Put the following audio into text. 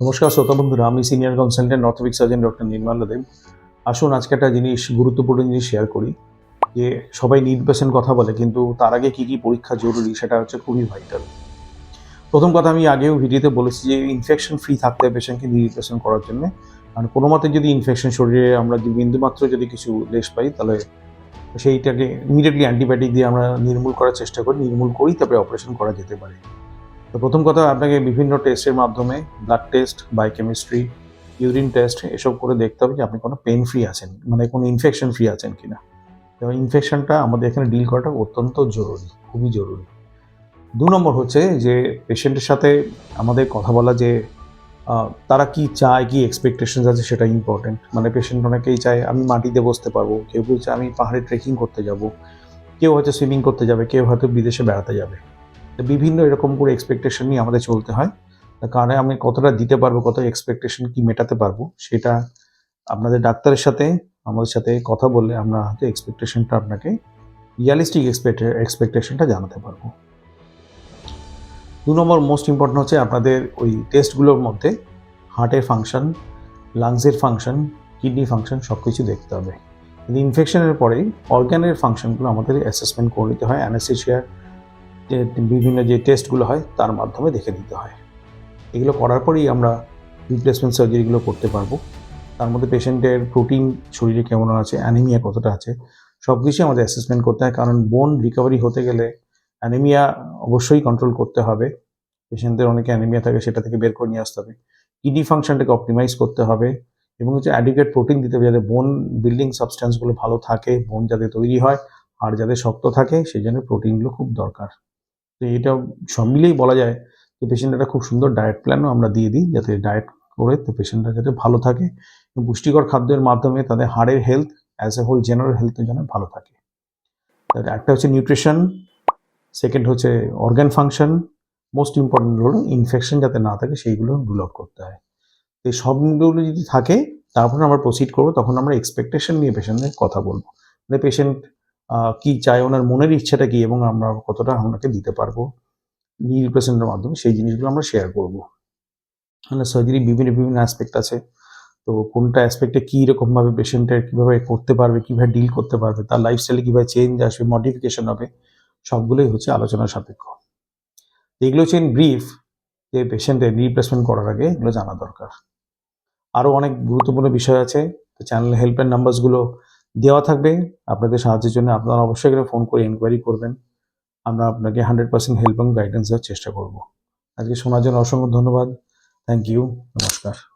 নমস্কার শ্রোতা বন্ধুরা, আমি senior consultant orthopaedic surgeon doctor Nirmal Deb. আসুন, আজকে একটা জিনিস, গুরুত্বপূর্ণ জিনিস শেয়ার করি, যে সবাই পেশেন্ট কথা বলে, কিন্তু তার আগে কী কী পরীক্ষা জরুরি, সেটা হচ্ছে খুবই ভাইটাল প্রথম কথা, আমি আগেও ভিডিওতে বলেছি যে ইনফেকশন ফ্রি থাকতে হবে পেশেন্টকে পেশেন্ট করার জন্য। কারণ কোনো মতে যদি ইনফেকশন শরীরে আমরা বিন্দুমাত্র যদি কিছু লেশ পাই, তাহলে সেইটাকে ইমিডিয়েটলি অ্যান্টিবায়োটিক দিয়ে আমরা নির্মূল করার চেষ্টা করি, নির্মূল করেই তারপরে অপারেশন করা যেতে পারে। তো প্রথম কথা, আপনাকে বিভিন্ন টেস্টের মাধ্যমে blood test biochemistry urine test এসব করে দেখতে হবে যে আপনি কোনো পেন ফ্রি আছেন মানে কোনো ইনফেকশন ফ্রি আছেন কি না এবং ইনফেকশনটা আমাদের এখানে ডিল করাটা অত্যন্ত জরুরি, খুবই জরুরি। দু নম্বর হচ্ছে যে পেশেন্টের সাথে আমাদের কথা বলা যে তারা কি চায়, কি এক্সপেকটেশন আছে সেটা ইম্পর্টেন্ট মানে পেশেন্ট অনেকেই চায়, আমি মাটিতে বসতে পারব, কেউ কেউ চায় আমি পাহাড়ে ট্রেকিং করতে যাব, কেউ হয়তো সুইমিং করতে যাবে, কেউ হয়তো বিদেশে বেড়াতে যাবে। বিভিন্ন এরকম করে এক্সপেকটেশন নিয়ে আমাদের চলতে হয়। কারণে আমি কতটা দিতে পারব, কত এক্সপেকটেশন কি মেটাতে পারব, সেটা আপনাদের ডাক্তারের সাথে, আমাদের সাথে কথা বললে আমরা হয়তো এক্সপেকটেশনটা আপনাকে রিয়ালিস্টিক এক্সপেক্ট এক্সপেকটেশনটা জানাতে পারব। দু নম্বর মোস্ট ইম্পর্টেন্ট হচ্ছে আপনাদের ওই টেস্টগুলোর মধ্যে হার্টের ফাংশন লাংসের ফাংশন কিডনি ফাংশন সব কিছু দেখতে হবে। ইনফেকশনের পরে অর্গ্যানের ফাংশনগুলো আমাদের অ্যাসেসমেন্ট করে নিতে হয় অ্যানাসেশিয়ার বিভিন্ন যে টেস্টগুলো হয়, তার মাধ্যমে দেখে দিতে হয়। এগুলো করার পরেই আমরা রিপ্লেসমেন্ট সার্জারিগুলো করতে পারব। তার মধ্যে পেশেন্টের প্রোটিন শরীরে কেমন আছে অ্যানিমিয়া কতটা আছে সব কিছুই আমাদের অ্যাসেসমেন্ট করতে হয়। কারণ বোন রিকভারি হতে গেলে অ্যানিমিয়া অবশ্যই কন্ট্রোল করতে হবে। পেশেন্টদের অনেকে অ্যানিমিয়া থাকে, সেটা থেকে বের করে নিয়ে আসতে হবে। কিডনি ফাংশনটাকে অপটিমাইজ করতে হবে এবং হচ্ছে অ্যাডিকেট প্রোটিন দিতে হবে যাতে বোন বিল্ডিং সাবস্ট্যান্সগুলো ভালো থাকে বোন যাতে তৈরি হয় আর যাতে শক্ত থাকে, সেই জন্য প্রোটিনগুলো খুব দরকার। তো এটা সব মিলিয়েই বলা যায় যে পেশেন্ট একটা খুব সুন্দর ডায়েট প্ল্যানও আমরা দিয়ে দিই যাতে ডায়েট করে তো পেশেন্টরা যাতে ভালো থাকে পুষ্টিকর খাদ্যের মাধ্যমে তাদের হাড়ের health as a whole general হেলথের জন্য ভালো থাকে। তাহলে একটা হচ্ছে নিউট্রিশন সেকেন্ড হচ্ছে অর্গান ফাংশন মোস্ট ইম্পর্টেন্ট হলো ইনফেকশন যাতে না থাকে সেইগুলো রুল আউট করতে হয়। তো সবগুলো যদি থাকে তারপরে আমরা প্রসিড করব তখন আমরা এক্সপেকটেশন নিয়ে পেশেন্টের কথা বলব। মানে পেশেন্ট কি চায় ওনার মনের ইচ্ছাটা কি এবং আমরা কতটা ওনাকে দিতে পারব নি রিপ্রেজেন্টের মাধ্যমে সেই জিনিসগুলো আমরা শেয়ার করব। মানে সার্জারি বিভিন্ন বিভিন্ন অ্যাসপেক্ট আছে। তো কোনটা অ্যাসপেক্টে কী রকমভাবে পেশেন্টের কীভাবে করতে পারবে, কীভাবে ডিল করতে পারবে, তার লাইফস্টাইলে কীভাবে চেঞ্জ আসবে মডিফিকেশন হবে, সবগুলোই হচ্ছে আলোচনার সাপেক্ষ। এগুলো হচ্ছে ইন ব্রিফ যে পেশেন্টের রিপ্লেসমেন্ট করার আগে এগুলো জানা দরকার। আরও অনেক গুরুত্বপূর্ণ বিষয় আছে। তো চ্যানেল হেল্পলাইন নাম্বারসগুলো দেওয়া থাকবে। আপনাদের সাহায্যের জন্য আপনারা অবশ্যই করে ফোন করে এনকোয়ারি করবেন। আমরা আপনাকে হান্ড্রেড পার্সেন্ট হেল্প এবং গাইডেন্স দেওয়ার চেষ্টা করব। আজকে শোনার জন্য অসংখ্য ধন্যবাদ। থ্যাংক ইউ নমস্কার।